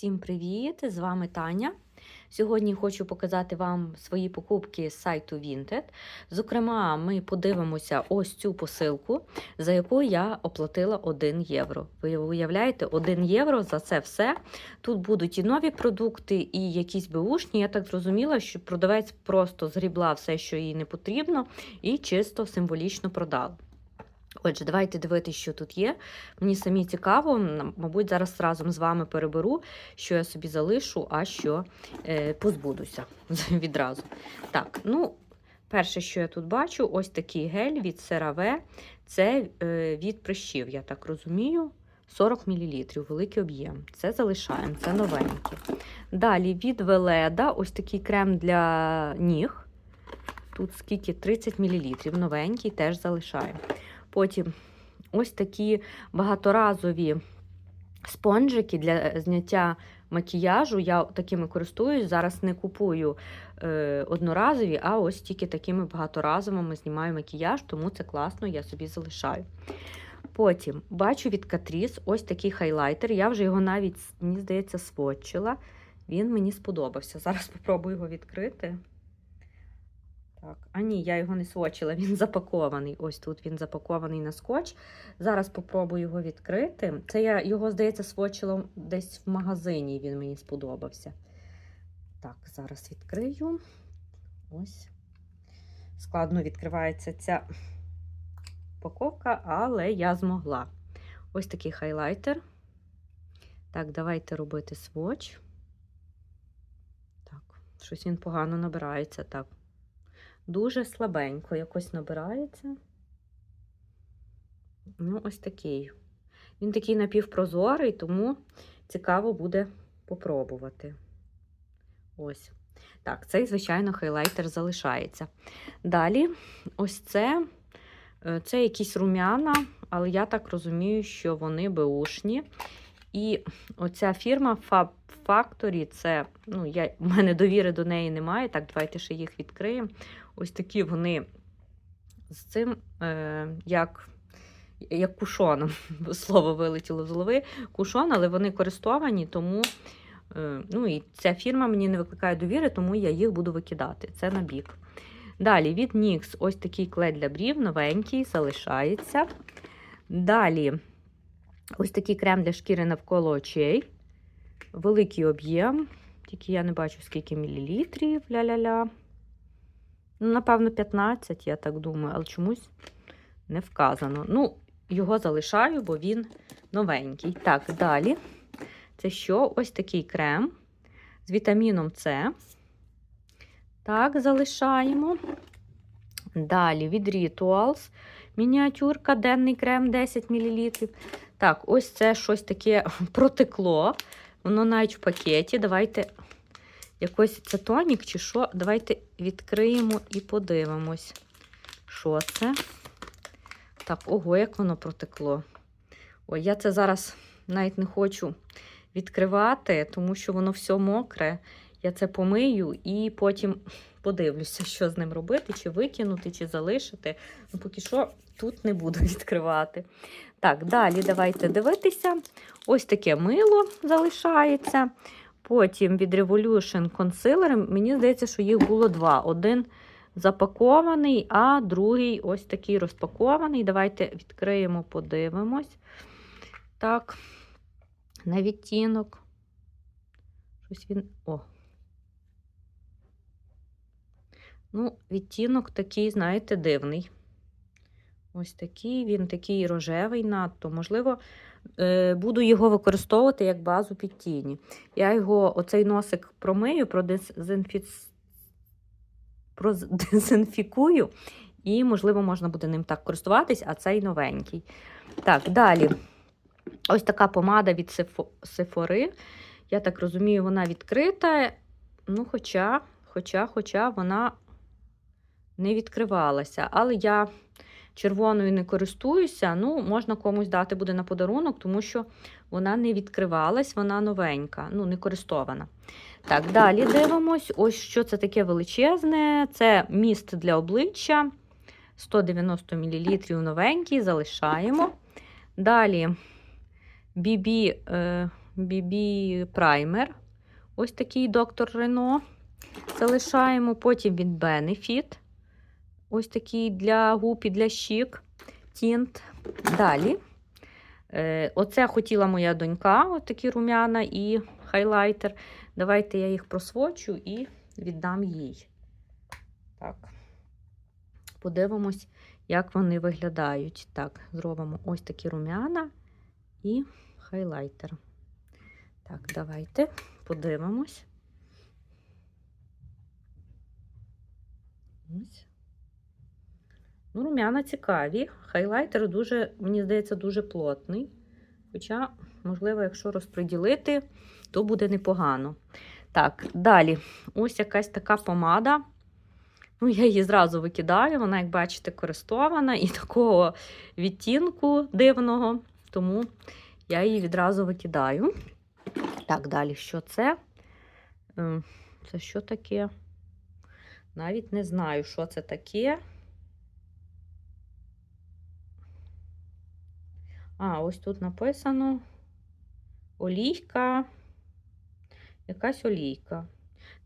Всім привіт! З вами Таня. Сьогодні хочу показати вам свої покупки з сайту Vinted. Зокрема, ми подивимося ось цю посилку, за яку я оплатила 1 євро. Ви уявляєте, 1 євро за це все. Тут будуть і нові продукти, і якісь беушні. Я так зрозуміла, що продавець просто згрібла все, що їй не потрібно, і чисто символічно продала. Отже, давайте дивитися, що тут є. Мені самі цікаво, мабуть, зараз разом з вами переберу, що я собі залишу, а що е, позбудуся відразу. Так, ну, перше, що я тут бачу, ось такий гель від CeraVe. Це е, від прищів, я так розумію. 40 мл, великий об'єм. Це залишаємо, це новеньке. Далі від Веледа, ось такий крем для ніг. Тут скільки 30 мл, новенький, теж залишаємо. Потім ось такі багаторазові спонжики для зняття макіяжу. Я такими користуюсь. Зараз не купую е, одноразові, а ось тільки такими багаторазовими знімаю макіяж, тому це класно, я собі залишаю. Потім бачу від Catrice ось такий хайлайтер. Я вже його навіть, мені здається, сводчила. Він мені сподобався. Зараз спробую його відкрити. Так, а ні, я його не свочила, він запакований. Ось тут він запакований на скотч. Зараз попробую його відкрити. Це я його, здається, свочила десь в магазині, він мені сподобався. Так, зараз відкрию. Ось. Складно відкривається ця упаковка, але я змогла. Ось такий хайлайтер. Так, давайте робити сводч. Так, щось він погано набирається. Так дуже слабенько якось набирається. Ну, ось такий. Він такий напівпрозорий, тому цікаво буде попробувати. Ось. Так, цей, звичайно, хайлайтер залишається. Далі, ось це, е, це якісь рум'яна, але я так розумію, що вони беушні. І оця фірма Fab Factory, це, ну, я, в мене довіри до неї немає. Так, давайте ще їх відкриємо. Ось такі вони з цим, е, як як кушоном, слово вилетіло з голови. Кушон, але вони користовані, тому е, ну, і ця фірма мені не викликає довіри, тому я їх буду викидати. Це на бік. Далі від NYX ось такий клей для брів, новенький, залишається. Далі ось такий крем для шкіри навколо очей. Великий об'єм, тільки я не бачу, скільки мілілітрів. Ля-ля-ля. Ну, напевно, 15, я так думаю, але чомусь не вказано. Ну, його залишаю, бо він новенький. Так, далі. Це що? Ось такий крем з вітаміном С. Так, залишаємо. Далі від Rituals. Мініатюрка, денний крем 10 мл. Так, ось це щось таке протекло. Воно навіть в пакеті. Давайте якось це тонік чи що. Давайте відкриємо і подивимось, що це. Так, ого, як воно протекло. Ой, я це зараз навіть не хочу відкривати, тому що воно все мокре. Я це помию і потім подивлюся, що з ним робити, чи викинути, чи залишити. Ну, поки що тут не буду відкривати. Так, далі давайте дивитися. Ось таке мило залишається. Потім від Revolution Concealer, мені здається, що їх було два. Один запакований, а другий ось такий розпакований. Давайте відкриємо, подивимось. Так, на відтінок. Щось він. О. Ну, відтінок такий, знаєте, дивний. Ось такий, він такий рожевий надто. Можливо, буду його використовувати як базу під тіні. Я його, оцей носик промию, продезінфікую, і, можливо, можна буде ним так користуватись, а цей новенький. Так, далі. Ось така помада від Сефо... Я так розумію, вона відкрита. Ну, хоча, хоча, хоча вона не відкривалася. Але я червоною не користуюся, ну, можна комусь дати буде на подарунок, тому що вона не відкривалась, вона новенька, ну, не користована. Так, далі дивимось. Ось що це таке величезне. Це міст для обличчя. 190 мл новенький, залишаємо. Далі BB BB праймер. Ось такий доктор Рено. Залишаємо. Потім від Benefit. Ось такий для губ і для щік. Тінт. Далі. Е, Оце хотіла моя донька, от рум'яна і хайлайтер. Давайте я їх просвочу і віддам їй. Так. Подивимось, як вони виглядають. Так, зробимо ось такі рум'яна і хайлайтер. Так, давайте подивимось. Ось. Ну, рум'яна цікаві. Хайлайтер дуже, мені здається, дуже плотний. Хоча, можливо, якщо розподілити, то буде непогано. Так, далі. Ось якась така помада. Ну, я її зразу викидаю. Вона, як бачите, користована і такого відтінку дивного. Тому я її відразу викидаю. Так, далі, що це? Ем, Це що таке? Навіть не знаю, що це таке. А, ось тут написано олійка. Якась олійка.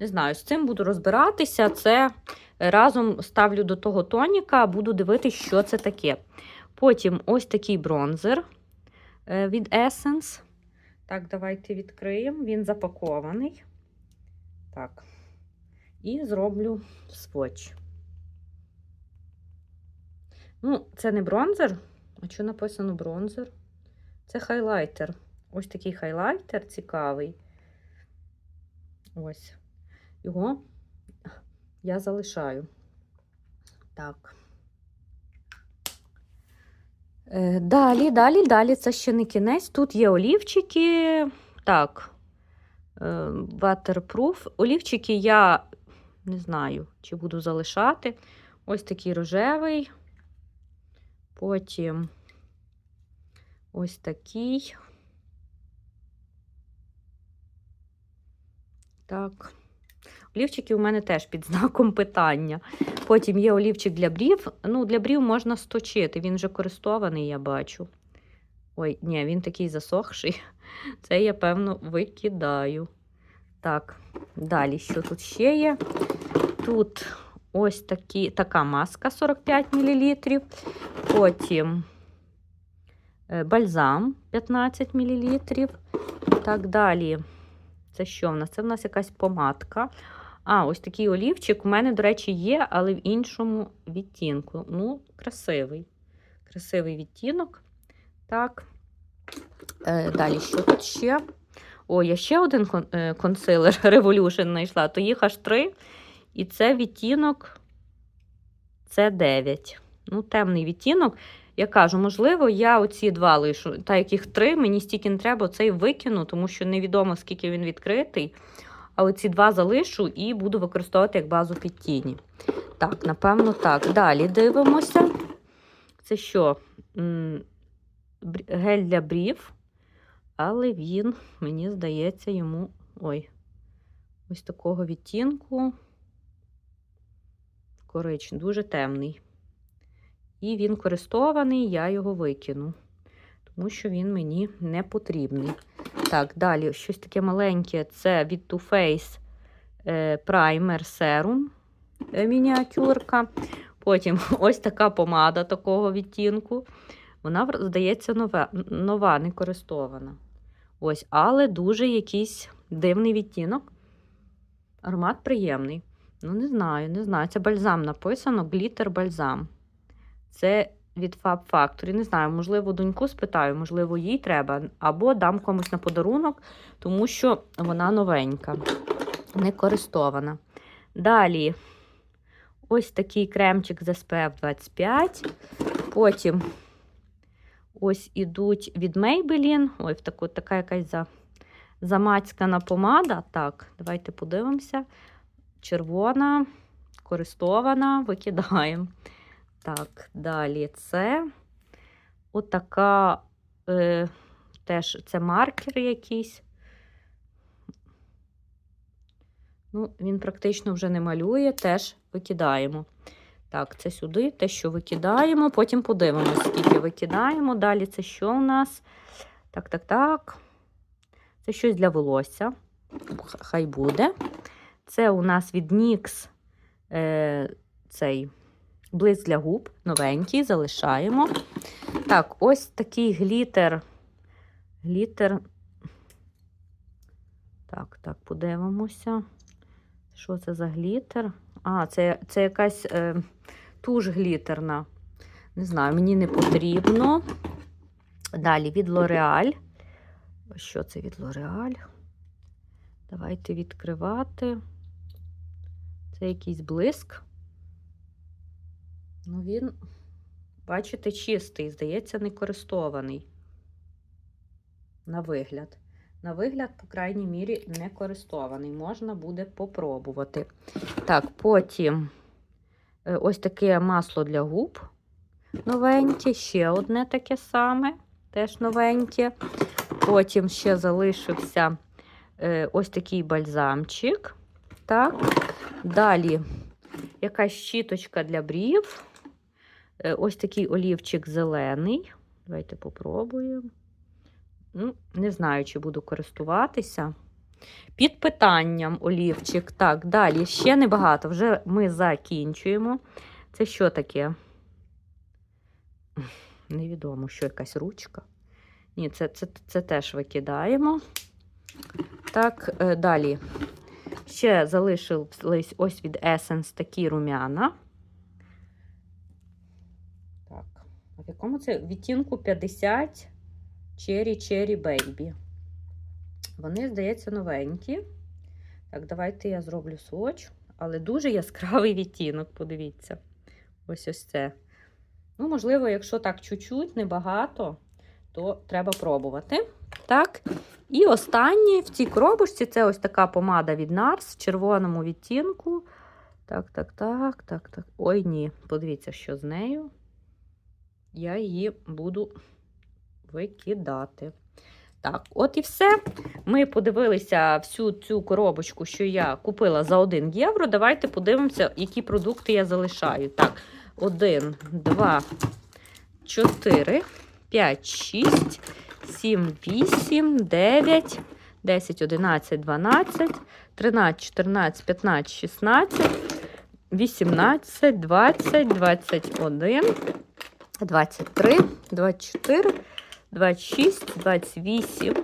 Не знаю, з цим буду розбиратися. Це разом ставлю до того тоніка, буду дивитися, що це таке. Потім ось такий бронзер е, від Essence. Так, давайте відкриємо. Він запакований. Так. І зроблю сводч. Ну, це не бронзер. А що написано бронзер? Це хайлайтер. Ось такий хайлайтер цікавий. Ось. Його я залишаю. Так. Е, Далі, далі, далі, це ще не кінець. Тут є олівчики. Так. е, Waterproof. Олівчики я не знаю, чи буду залишати. Ось такий рожевий. Потім ось такий. Так. Олівчики у мене теж під знаком питання. Потім є олівчик для брів. Ну, для брів можна сточити. Він вже користований, я бачу. Ой, ні, він такий засохший. Це я, певно, викидаю. Так, далі, що тут ще є? Тут ось такі, така маска 45 мл. Потім е, бальзам 15 мл. Так далі. Це що в нас? Це в нас якась помадка. А, ось такий олівчик. У мене, до речі, є, але в іншому відтінку. Ну, красивий. Красивий відтінок. Так. Е, далі, що тут ще? О, я ще один е, консилер Revolution знайшла. То їх аж три. І це відтінок С9. Ну, темний відтінок. Я кажу, можливо, я оці два лишу, та яких три, мені стільки не треба, цей викину, тому що невідомо, скільки він відкритий. А оці два залишу і буду використовувати як базу під тіні. Так, напевно, так. Далі дивимося. Це що? Гель для брів. Але він, мені здається, йому. Ой, ось такого відтінку. Корич, дуже темний. І він користований, я його викину, тому що він мені не потрібний. Так, далі щось таке маленьке це від Too Faced е, Primer Serum е, мініатюрка. Потім ось така помада такого відтінку. Вона, здається, нова, нова, не користована. Ось, але дуже якийсь дивний відтінок. Аромат приємний. Ну, не знаю, не знаю. Це бальзам написано, глітер бальзам. Це від Fab Factory. Не знаю, можливо, доньку спитаю, можливо, їй треба. Або дам комусь на подарунок, тому що вона новенька, не користована. Далі ось такий кремчик з SPF 25. Потім ось ідуть від Maybelline. Ой, в таку, така якась за, замацькана помада. Так, давайте подивимося. Червона, користована, викидаємо. Так, далі це отака, е, теж це маркер якийсь. Ну, він практично вже не малює, теж викидаємо. Так, це сюди, те, що викидаємо, потім подивимося, скільки викидаємо. Далі це що у нас? Так, так, так. Це щось для волосся. Хай буде. Це у нас від NYX е, цей блиск для губ, новенький, залишаємо. Так, ось такий глітер. Глітер. Так, так, подивимося. Що це за глітер? А, це, це якась е, туш глітерна. Не знаю, мені не потрібно. Далі від L'Oreal. Що це від L'Oreal? Давайте відкривати. Це якийсь блиск. Ну, він, бачите, чистий, здається, не користований. На вигляд. На вигляд, по крайній мірі, не користований. Можна буде попробувати. Так, потім е, ось таке масло для губ. Новеньке, ще одне таке саме, теж новеньке. Потім ще залишився е, ось такий бальзамчик. Так. Далі якась щіточка для брів. Е, ось такий олівчик зелений. Давайте попробуємо. Ну, не знаю, чи буду користуватися. Під питанням олівчик. Так, далі ще небагато. Вже ми закінчуємо. Це що таке? Невідомо, що якась ручка. Ні, це, це, це теж викидаємо. Так, е, далі. Ще залишились ось від Essence такі рум'яна. Так, а в якому це відтінку 50 Cherry Cherry Baby. Вони, здається, новенькі. Так, давайте я зроблю своч, але дуже яскравий відтінок, подивіться. Ось ось це. Ну, можливо, якщо так чуть-чуть, небагато, то треба пробувати. Так. І останнє в цій коробочці це ось така помада від NARS в червоному відтінку. Так, так, так, так, так. Ой, ні. Подивіться, що з нею. Я її буду викидати. Так, от і все. Ми подивилися всю цю коробочку, що я купила за 1 євро. Давайте подивимося, які продукти я залишаю. Так, 1, 2, 4, 5, 6, 7, 8, 9, 10, 11, 12, 13, 14, 15, 16, 18, 20, 21, 23, 24, 26, 28,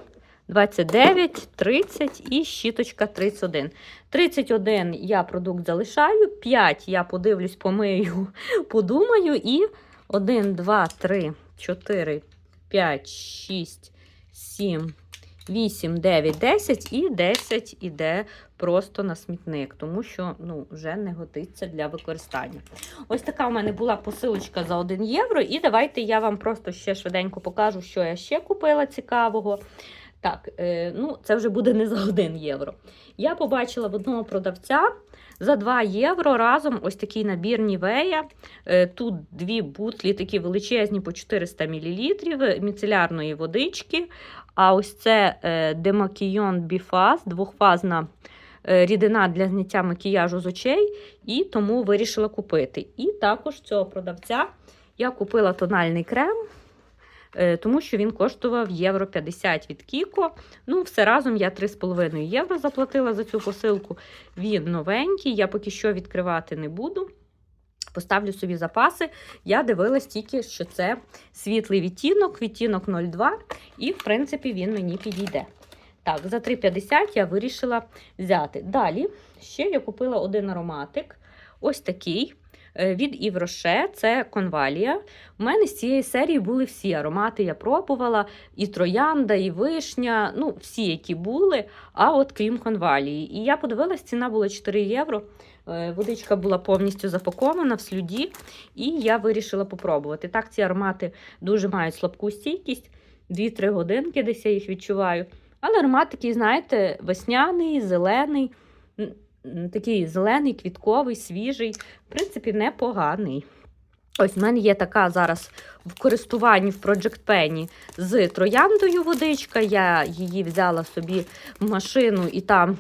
29, 30 і щіточка 31. 31 я продукт залишаю, 5 я подивлюсь, помию, подумаю. І 1, 2, 3, 4, 5, 6, 7, 8, 9, 10 і 10 іде просто на смітник, тому що ну, вже не годиться для використання. Ось така у мене була посилочка за 1 євро. І давайте я вам просто ще швиденько покажу, що я ще купила цікавого. Так, е, ну це вже буде не за 1 євро. Я побачила в одного продавця за 2 євро разом ось такий набір Нівея. Е, тут дві бутлі, такі величезні по 400 мл міцелярної водички. А ось це е, Демакійон Біфаз, двохфазна е, рідина для зняття макіяжу з очей, і тому вирішила купити. І також цього продавця я купила тональний крем. Е, Тому що він коштував євро 50 від Кіко. Ну, все разом я 3,5 євро заплатила за цю посилку. Він новенький, я поки що відкривати не буду. Поставлю собі запаси. Я дивилась тільки, що це світлий відтінок, відтінок 02, і, в принципі, він мені підійде. Так, за 3,50 я вирішила взяти. Далі ще я купила один ароматик. Ось такий. Е, Від Івроше, це конвалія. У мене з цієї серії були всі аромати. Я пробувала і троянда, і вишня, ну, всі, які були, а от крім конвалії. І я подивилась, ціна була 4 євро. Е, Водичка була повністю запакована в слюді, і я вирішила попробувати. Так, ці аромати дуже мають слабку стійкість, 2-3 годинки десь я їх відчуваю. Але аромат такий, знаєте, весняний, зелений, такий зелений, квітковий, свіжий, в принципі, непоганий. Ось в мене є така зараз в користуванні в Project Penny з трояндою водичка. Я її взяла собі в машину і там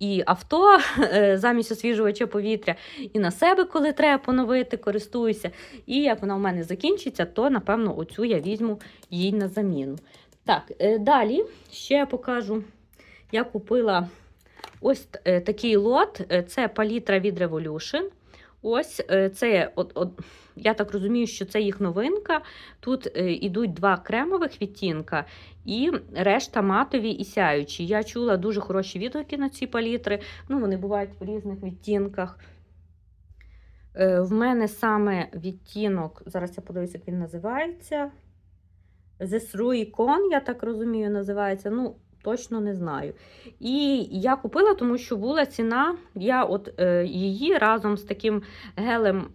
і авто е, замість освіжувача повітря, і на себе, коли треба поновити, користуюся. І як вона у мене закінчиться, то напевно оцю я візьму їй на заміну. Так, е, далі ще я покажу. Я купила ось е, такий лот. Е, Це палітра від Revolution. Ось е, це, от, от, я так розумію, що це їх новинка. Тут ідуть два кремових відтінка і решта матові і сяючі. Я чула дуже хороші відгуки на ці палітри. Ну, вони бувають в різних відтінках. В мене саме відтінок, зараз я подивлюся, як він називається. The Three Con, я так розумію, називається. Ну, точно не знаю. І я купила, тому що була ціна. Я от е, її разом з таким гелем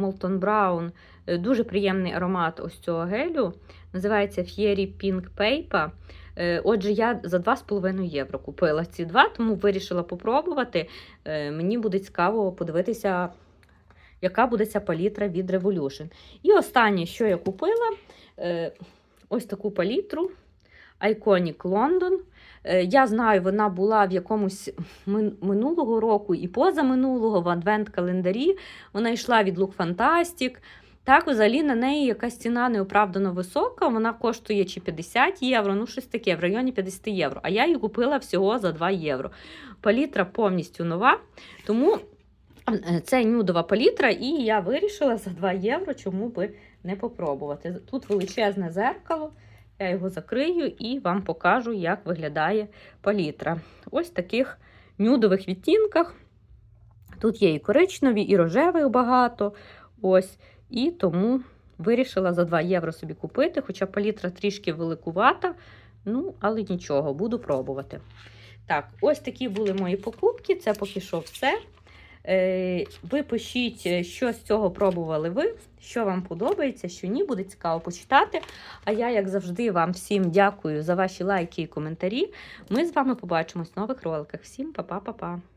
Molton Brown, е, дуже приємний аромат ось цього гелю. Називається Fieri Pink Paper. Е, Отже, я за 2,5 євро купила ці два, тому вирішила попробувати. Е, Мені буде цікаво подивитися, яка буде ця палітра від Revolution. І останнє, що я купила, ось таку палітру Iconic London. Е, Я знаю, вона була в якомусь минулого року і позаминулого в адвент-календарі. Вона йшла від Look Fantastic. Так, взагалі на неї якась ціна неоправдано висока. Вона коштує чи 50 євро, ну щось таке, в районі 50 євро. А я її купила всього за 2 євро. Палітра повністю нова. Тому е, це нюдова палітра, і я вирішила за 2 євро, чому би не попробувати. Тут величезне зеркало. Я його закрию і вам покажу, як виглядає палітра. Ось в таких нюдових відтінках. Тут є і коричневі, і рожевих багато. Ось. І тому вирішила за 2 євро собі купити, хоча палітра трішки великувата. Ну, але нічого, буду пробувати. Так, ось такі були мої покупки. Це поки що все. Е, Ви пишіть, е, що з цього пробували ви, що вам подобається, що ні, буде цікаво почитати. А я, як завжди, вам всім дякую за ваші лайки і коментарі. Ми з вами побачимось в нових роликах. Всім па-па-па-па!